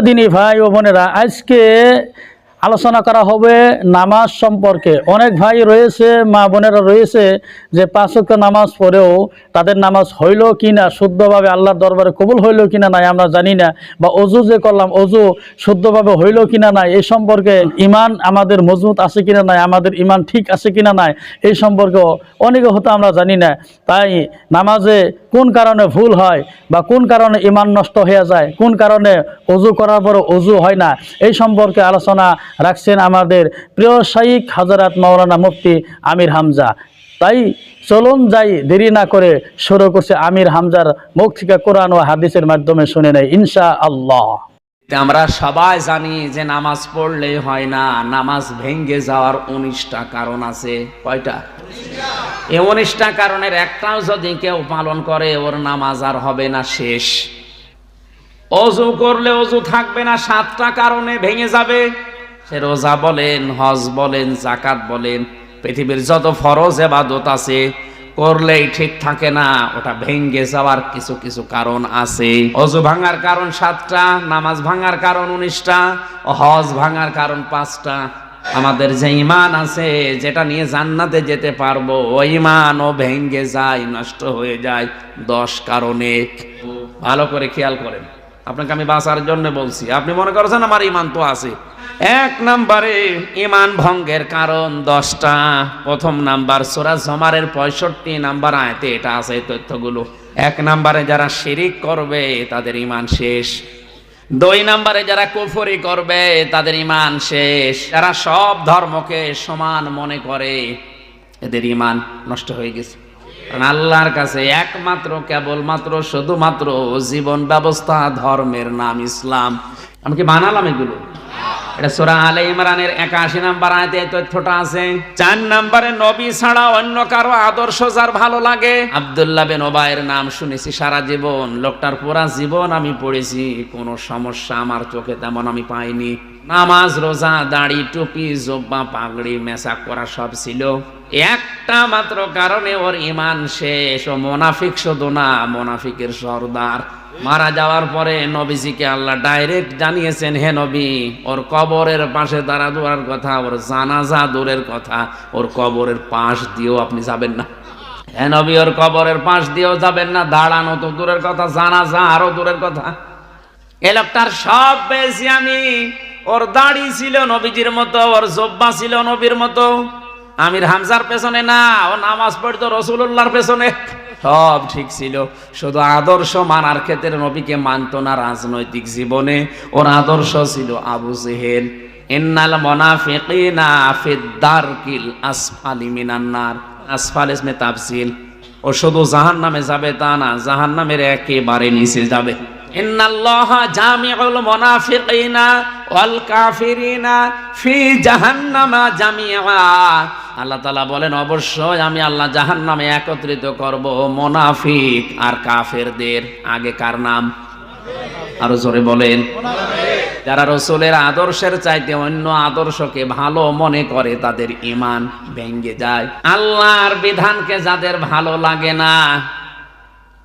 দিনী ভাই ও বোনেরা আজকে আলোচনা করা হবে নামাজ সম্পর্কে। অনেক ভাই রয়েছে, মা বোনেরা রয়েছে যে পাঁচক্য নামাজ পড়েও তাদের নামাজ হইল কি না শুদ্ধভাবে আল্লাহর দরবারে কবুল হইল কি না নাই আমরা জানি না, বা অজু যে করলাম, অজু শুদ্ধভাবে হইল কি না নাই, এই সম্পর্কে ইমান আমাদের মজবুত আছে কিনা নাই, আমাদের ইমান ঠিক আছে কিনা নাই, এই সম্পর্কেও অনেকে হয়তো আমরা জানি না। তাই নামাজে কোন কারণে ভুল হয় বা কোন কারণে ইমান নষ্ট হয়ে যায়, কোন কারণে অজু করার পরে অজু হয় না, এই সম্পর্কে আলোচনা রাখছেন আমাদের প্রিয় শাইক হাজারাত মাওলানা মুফতি আমির হামজা। তাই চলুন যাই, দেরি না করে শুরু করছে আমির হামজার মুখ থেকে কোরআন ও হাদিসের মাধ্যমে শুনে নেই ইনশা আল্লাহ আমরা সবাই জানি যে নামাজ পড়লেই হয় না, নামাজ ভেঙ্গে যাওয়ার উনিশটা কারণ আছে। কয়টা? এই উনিশটা কারণের একটাও যদি কেউ পালন করে, ওর নামাজ আর হবে না শেষ। অজু করলে অজু থাকবে না, সাতটা কারণে ভেঙে যাবে। সে রোজা বলেন, হজ বলেন জাকাত বলেন, পৃথিবীর যত ফরজ এবাদত আছে, করলেই ঠিক থাকে না, ওটা ভেঙ্গে যাওয়ার কিছু কিছু কারণ আছে। অজু ভাঙার কারণ সাতটা, নামাজ ভাঙার কারণ উনিশটা, হজ ভাঙার কারণ পাঁচটা। আমাদের যে ইমান আছে, যেটা নিয়ে জান্নাতে যেতে পারব, ওই ও ভেঙ্গে যায়, নষ্ট হয়ে যায় দশ কারণে। ভালো করে খেয়াল করেন। আপনাকে আমি বাঁচার জন্য বলছি। আপনি মনে করছেন আমার ইমান তো আছে? এক নাম্বারে ইমান ভঙ্গের কারণ দশটা। প্রথম নাম্বার সোরা জমারের পঁয়ষট্টি নাম্বার আয়তে এটা আছে তথ্যগুলো। এক নাম্বারে যারা শিরিক করবে, তাদের ইমান শেষ। দুই নাম্বারে যারা কুফরি করবে, তাদের ইমান শেষ। যারা সব ধর্মকে সমান মনে করে, এদের ইমান নষ্ট হয়ে গেছে। আল্লাহর কাছে একমাত্র কেবলমাত্র শুধুমাত্র জীবন ব্যবস্থা ধর্মের নাম ইসলাম। আমি কি বানালাম এগুলো? এটা সোরা আলে ইমরানের একাশি নাম্বার আয়তে এই তথ্যটা আছে। চার নাম্বারে নবী ছাড়া অন্য কারও আদর্শ যার ভালো লাগে? আব্দুল্লাহ বিন ওবায়ের নাম শুনেছি সারা জীবন। লোকটার পুরা জীবন আমি পড়েছি। কোনো সমস্যা আমার চোখে তেমন আমি পাইনি। নামাজ রোজা দাড়ি টুপি জোব্বা পাগড়ি মেসা করা সব ছিল। একটা মাত্র কারণে ওর ইমান শেষ ও মোনাফিক শুধু না মোনাফিকের সর্দার। মারা যাওয়ার পরে নবীজিকে আল্লাহ ডাইরেক্ট জানিয়েছেন, হে নবী, ওর কবরের পাশে দাঁড়া দূরার কথা, ওর জানাজা দূরের কথা, ওর কবরের পাশ দিয়েও আপনি যাবেন না। হে নবী, ওর কবরের পাশ দিয়েও যাবেন না, দাঁড়ানো তো দূরের কথা, জানাজা আরও দূরের কথা। এ লোকটার সব পেয়েছি আমি। ওর দাড়ি ছিল নবীজির মতো, ওর জব্বা ছিল নবীর মতো। আমির হামজার পেছনে না, ও নামাজ পড়তো রসুল্লাহর পেছনে। সব ঠিক ছিল। শুধু আদর্শ মানার ক্ষেত্রে নবীকে মানত না রাজনৈতিক জীবনে। ওর আদর্শ ছিল আবু জেহেল। ইন্নাল মুনাফিকিনা ফিদ্দারকিল আসফালি মিনান্নার আসফাল ইসমে তাফসিল। ও শুধু জাহান্নামে যাবে তা না, জাহান্নামের একেবারে নিচে যাবে। ইন্নাল্লাহা জামিউল মুনাফিকিনা ওয়াল কাফিরিনা ফি জাহান্নামা জামিআ। আল্লাহ তাআলা বলেন, অবশ্যই আমি আল্লাহ জাহান্নামে একত্রিত করব, মুনাফিক আর কাফেরদের। আগে কার নাম? আরও জোরে বলেন। যারা রসুলের আদর্শের চাইতে অন্য আদর্শকে ভালো মনে করে, তাদের ইমান ভেঙ্গে যায়। আল্লাহর বিধানকে যাদের ভালো লাগে না,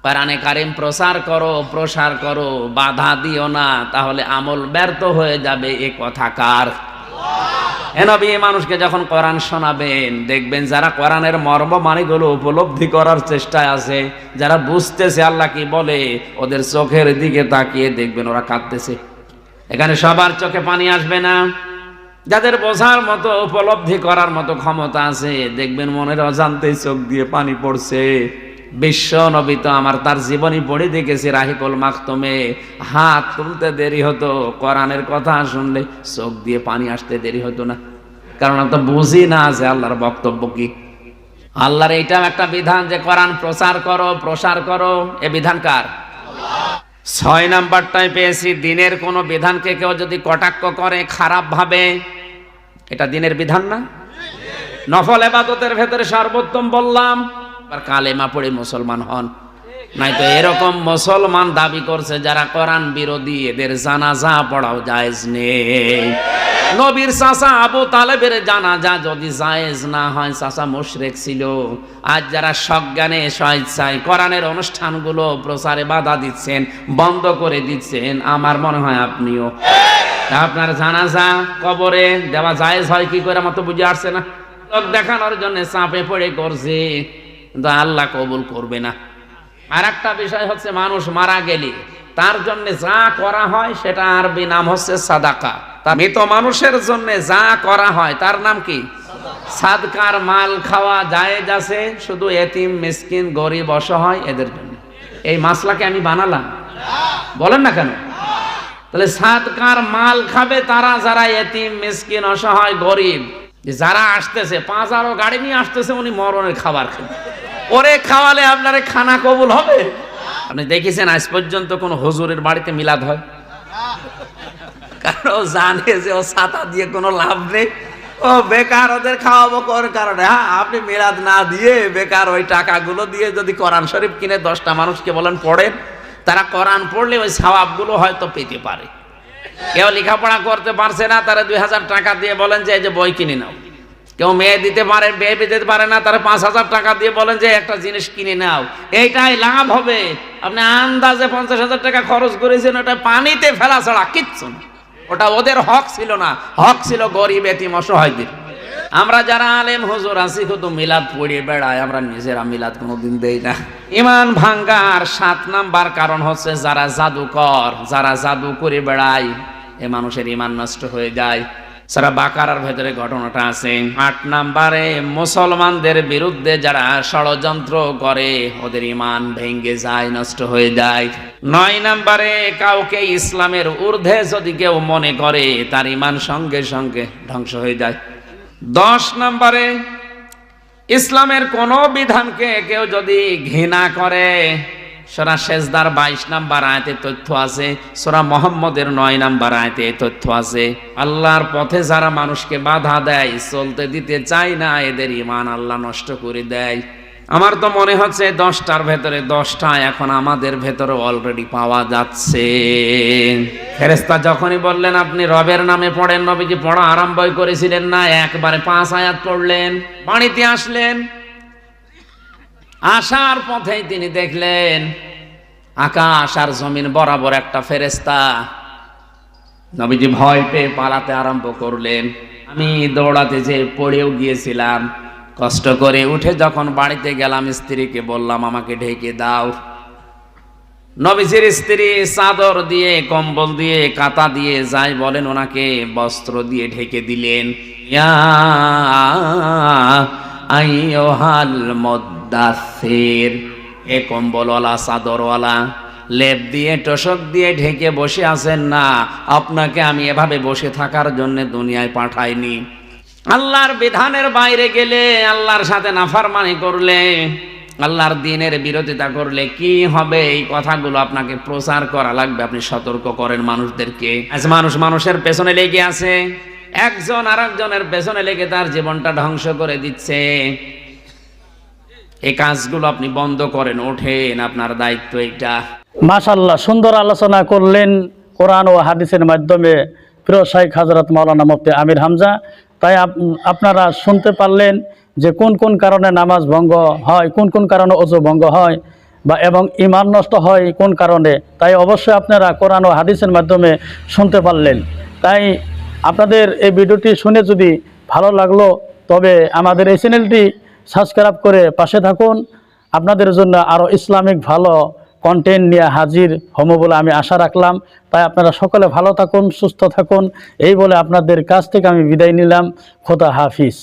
কোরআনে কারিম প্রসার করো প্রসার করো, বাধা দিও না, তাহলে আমল ব্যর্থ হয়ে যাবে। এ কথা কার? এনবি মানুষকে যখন কোরআন শোনাবেন, দেখবেন যারা কোরআনের মর্ম মানেগুলো উপলব্ধি করার চেষ্টায় আছে, যারা বুঝতেছে আল্লাহ কি বলে, ওদের চোখের দিকে তাকিয়ে দেখবেন ওরা কাঁদতেছে। এখানে সবার চোখে পানি আসবে না। যাদের বোঝার মতো, উপলব্ধি করার মতো ক্ষমতা আছে, দেখবেন মনের অজান্তেই চোখ দিয়ে পানি পড়ছে। বিশ্ব নবী তো আমার তার জীবনী পড়ে দেখেছি রাহিকুল মাকতমে হাত তুলতে দেরি হতো, কোরআনের কথা শুনলে চোখ দিয়ে পানি আসতে দেরি হতো না। কারণ তো বুঝি না যে আল্লাহর বক্তব্য কি। আল্লাহর এইটাও একটা বিধান যে কোরআন প্রচার করো, প্রসার করো। এ বিধান কার? ছয় নাম্বারটায় পেয়েছি, দিনের কোনো বিধানকে কেউ যদি কটাক্ষ করে খারাপ ভাবে এটা দিনের বিধান না? নফল এবাদতের ভেতরে সর্বোত্তম বললাম আর কালেমা পড়ে মুসলমান হন। নাই তো এরকম মুসলমান দাবি করছে, যারা কোরআন বিরোধী, এদের জানাজা পড়াও জায়েজ নেই। নবীর চাচা আবু তালেবের জানাজা যদি জায়েজ না হয়, চাচা মুশরেক ছিল। আজ যারা সজ্ঞানে স্বেচ্ছায় কোরআনের অনুষ্ঠানগুলো প্রচারে বাধা দিচ্ছেন, বন্ধ করে দিচ্ছেন, আমার মনে হয় আপনিও। আপনার জানাজা কবরে দেওয়া জায়েজ হয় কি করে, আমার তো বুঝে আসছে না। দেখানোর জন্য চাপে পড়ে করছে, কিন্তু আল্লাহ কবুল করবে না। আর একটা বিষয় হচ্ছে মানুষ মারা গেলে তার জন্য যা করা হয় সেটা আরবি নাম হচ্ছে সাদাকা। তা মৃত মানুষের জন্য যা করা হয়, তার নাম কি? সাদকার মাল খাওয়া জায়েজ আছে, শুধু এতিম, মিসকিন, গরিব, অসহায় এদের জন্য। এই মাসলাকে আমি বানালাম। বলেন না কেন? তাহলে সাদকার মাল খাবে তারা যারা এতিম, মিসকিন, অসহায়, গরিব। যারা আসতেছে, পাঁচ আরও গাড়ি নিয়ে আসতেছে, উনি মরণের খাবার খাবে ওরে খাওয়ালে আপনার খানা কবুল হবে? আপনি দেখেছেন আজ পর্যন্ত কোন হুজুরের বাড়িতে মিলাদ হয়? কারণ জানে যে ও ছাতা দিয়ে কোনো লাভ নেই। ও বেকার ওদের খাওয়াবো কোন কারণে? হ্যাঁ আপনি মিলাদ না দিয়ে বেকার ওই টাকাগুলো দিয়ে যদি কোরআন শরীফ কিনে দশটা মানুষকে বলেন পড়েন, তারা কোরআন পড়লে ওই সওয়াবগুলো হয়তো পেতে পারে। কেউ লেখাপড়া করতে পারছে না, তারা দুই হাজার টাকা দিয়ে বলেন যে এই যে বই কিনে নাও। কেউ মেয়ে দিতে পারে, মেয়ে দিতে পারে না, তারা পাঁচ হাজার টাকা দিয়ে বলেন যে একটা জিনিস কিনে নাও। এইটাই লাভ হবে। আপনি আন্দাজে পঞ্চাশ হাজার টাকা খরচ করেছেন, ওটা পানিতে ফেলা ছাড়া কিচ্ছু না। ওটা ওদের হক ছিল না। হক ছিল গরিব, এতিম, অসহায়দের। আমরা যারা আলেম, হুজুর আছি, শুধু মিলাদ পড়িয়ে বেড়াই, আমরা নিজেরা মিলাদ কোনোদিন দেই না। ইমান ভাঙ্গার সাত নাম্বার কারণ হচ্ছে যারা জাদুকর, যারা জাদু করে বেড়ায়, এ মানুষের ইমান নষ্ট হয়ে যায়। সারা বাকারার ভেতরে ঘটনাটা আছে। আট নাম্বারে, মুসলমানদের বিরুদ্ধে যারা ষড়যন্ত্র করে, ওদের ইমান ভেঙ্গে যায়, নষ্ট হয়ে যায়। নয় নাম্বারে, কাউকে ইসলামের ঊর্ধ্বে যদি কেউ মনে করে, তার ইমান সঙ্গে সঙ্গে ধ্বংস হয়ে যায়। দশ নাম্বারে, ইসলামের কোন বিধানকে কেউ যদি ঘৃণা করে সোরা শেষদার বাইশ নাম্বার আয়তে তথ্য আছে, সোরা মোহাম্মদের নয় নাম্বার আয়তে তথ্য আছে। আল্লাহর পথে যারা মানুষকে বাধা দেয়, চলতে দিতে চায় না, এদের ইমান আল্লাহ নষ্ট করে দেয়। আমার তো মনে হচ্ছে দশটার ভেতরে দশটা এখন আমাদের ভেতরে অলরেডি পাওয়া যাচ্ছে। ফেরেস্তা যখনই বললেন, আপনি রবের নামে পড়েন, নবীজি পড়া আরম্ভ করেছিলেন না, একবারে পাঁচ আয়াত পড়লেন বাড়িতে আসলেন। আসার পথেই তিনি দেখলেন আকাশ আর জমিন বরাবর একটা ফেরেস্তা নবীজি ভয় পেয়ে পালাতে আরম্ভ করলেন। আমি দৌড়াতে যে পড়েও গিয়েছিলাম। কষ্ট করে উঠে যখন বাড়িতে গেলাম, স্ত্রীকে বললাম, আমাকে ঢেকে দাও। নবীজির স্ত্রী চাদর দিয়ে, কম্বল দিয়ে কাতা দিয়ে যাই বলেন, ওনাকে বস্ত্র দিয়ে ঢেকে দিলেন। ইয়া আইয়ুহাল মুদ্দাসির এ কম্বলওয়ালা, চাদরওয়ালা, লেপ দিয়ে, টসক দিয়ে ঢেকে বসে আছেন না। আপনাকে আমি এভাবে বসে থাকার জন্য দুনিয়ায় পাঠাইনি। আল্লাহর বিধানের বাইরে গেলে আল্লাহর সাথে নাফারমানি করলে, আল্লাহর দিনের বিরোধিতা করলে কি হবে? এই কথাগুলো আপনাকে প্রচার করা লাগবে। আপনি সতর্ক করেন মানুষদেরকে। আজ মানুষ মানুষের পেছনে লেগে আছে। একজন আর একজনের পেছনে লেগে তার জীবনটা ধ্বংস করে দিচ্ছে। এই কাজগুলো আপনি বন্ধ করেন, ওঠেন, আপনার দায়িত্ব এটা মাশাল্লাহ সুন্দর আলোচনা করলেন কোরআন ও হাদিসের মাধ্যমে প্রিয় শাইখ হাজরত মাওলানা মুফতি আমির হামজা। তাই আপ- আপনারা শুনতে পারলেন যে কোন কোন কারণে নামাজ ভঙ্গ হয়, কোন কোন কারণে অজু ভঙ্গ হয় বা এবং ইমান নষ্ট হয় কোন কারণে। তাই অবশ্যই আপনারা কোরআন ও হাদিসের মাধ্যমে শুনতে পারলেন। তাই আপনাদের এই ভিডিওটি শুনে যদি ভালো লাগল, তবে আমাদের এই চ্যানেলটি সাবস্ক্রাইব করে পাশে থাকুন। আপনাদের জন্য আরও ইসলামিক ভালো কন্টেন্ট নিয়ে হাজির হম বলে আমি আশা রাখলাম। তাই আপনারা সকলে ভালো থাকুন, সুস্থ থাকুন। এই বলে আপনাদের কাছ থেকে আমি বিদায় নিলাম। খোদা হাফিজ।